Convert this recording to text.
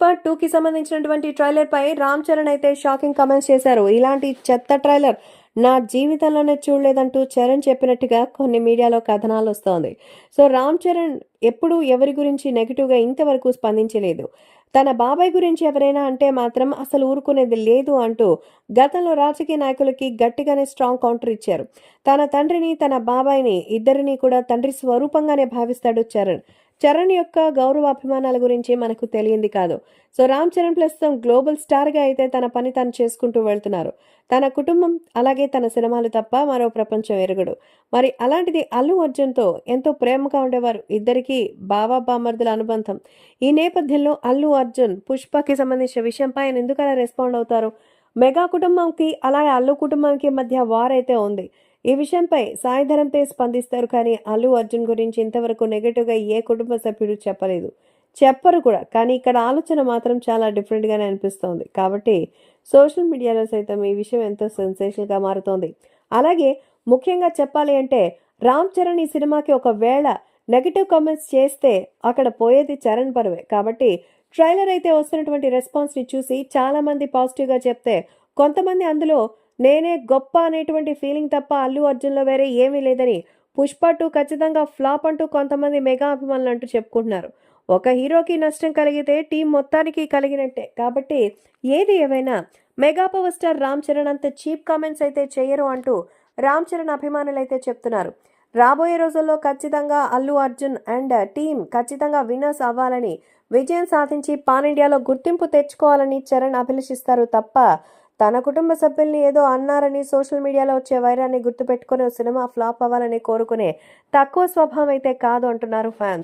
Pushpa two కి సంబంధించినటువంటి trailer పై రామ్ చరణ్ అయితే షాకింగ్ కమెంట్స్ చేశారు. ఇలాంటి చెత్త ట్రైలర్ నా జీవితంలోనే చూడలేదంటూ చరణ్ చెప్పినట్టుగా కొన్ని మీడియాలో కథనాలు వస్తోంది. సో రామ్ చరణ్ ఎప్పుడూ ఎవరి గురించి నెగిటివ్గా ఇంతవరకు స్పందించలేదు. తన బాబాయ్ గురించి ఎవరైనా అంటే మాత్రం అసలు ఊరుకునేది లేదు అంటూ గతంలో రాజకీయ నాయకులకి గట్టిగానే స్ట్రాంగ్ కౌంటర్ ఇచ్చారు. తన తండ్రిని తన బాబాయిని ఇద్దరిని కూడా తండ్రి స్వరూపంగానే భావిస్తాడు చరణ్. చరణ్ యొక్క గౌరవ అభిమానాల గురించి మనకు తెలియంది కాదు. సో రామ్ చరణ్ ప్రస్తుతం గ్లోబల్ స్టార్గా అయితే తన పని తను చేసుకుంటూ వెళ్తున్నారు. తన కుటుంబం అలాగే తన సినిమాలు తప్ప మరో ప్రపంచం ఎరగడు. మరి అలాంటిది అల్లు అర్జున్తో ఎంతో ప్రేమగా ఉండేవారు ఇద్దరికీ బావా బామర్దుల అనుబంధం. ఈ నేపథ్యంలో అల్లు అర్జున్ పుష్పకి సంబంధించిన విషయంపై ఆయన ఎందుకు అలా రెస్పాండ్ అవుతారు? మెగా కుటుంబంకి అలాగే అల్లు కుటుంబంకి మధ్య వార్ అయితే ఉంది. ఈ విషయంపై సాయిధరం తేజ్ స్పందిస్తారు కానీ అల్లు అర్జున్ గురించి ఇంతవరకు నెగటివ్గా ఏ కుటుంబ సభ్యుడు చెప్పలేదు. చెప్పరు కూడా కానీ ఇక్కడ ఆలోచన మాత్రం చాలా డిఫరెంట్గానే అనిపిస్తోంది. కాబట్టి సోషల్ మీడియాలో సైతం ఈ విషయం ఎంతో సెన్సేషన్గా మారుతోంది. అలాగే ముఖ్యంగా చెప్పాలి అంటే రామ్ చరణ్ ఈ సినిమాకి ఒకవేళ నెగిటివ్ కామెంట్స్ చేస్తే అక్కడ పోయేది చరణ్ పరువే. కాబట్టి ట్రైలర్ అయితే వస్తున్నటువంటి రెస్పాన్స్ని చూసి చాలామంది పాజిటివ్గా చెప్తే కొంతమంది అందులో నేనే గొప్ప అనేటువంటి ఫీలింగ్ తప్ప అల్లు అర్జున్లో వేరే ఏమీ లేదని పుష్ప టూ ఖచ్చితంగా ఫ్లాప్ అంటూ కొంతమంది మెగా అభిమానులు అంటూ చెప్పుకుంటున్నారు. ఒక హీరోకి నష్టం కలిగితే టీం మొత్తానికి కలిగినట్టే. కాబట్టి ఏది ఏమైనా mega power star Ram Charan అంత చీప్ కామెంట్స్ అయితే చేయరు అంటూ రామ్ చరణ్ అభిమానులు అయితే చెప్తున్నారు. రాబోయే రోజుల్లో ఖచ్చితంగా అల్లు అర్జున్ అండ్ టీం ఖచ్చితంగా విన్నర్స్ అవ్వాలని విజయం సాధించి పాన్ ఇండియాలో గుర్తింపు తెచ్చుకోవాలని చరణ్ అభిలషిస్తారు తప్ప తన కుటుంబ సభ్యుల్ని ఏదో అన్నారని సోషల్ మీడియాలో వచ్చే వైరాన్ని గుర్తుపెట్టుకుని ఓ సినిమా ఫ్లాప్ అవ్వాలని కోరుకునే తక్కువ స్వభావం అయితే కాదు అంటున్నారు ఫ్యాన్స్.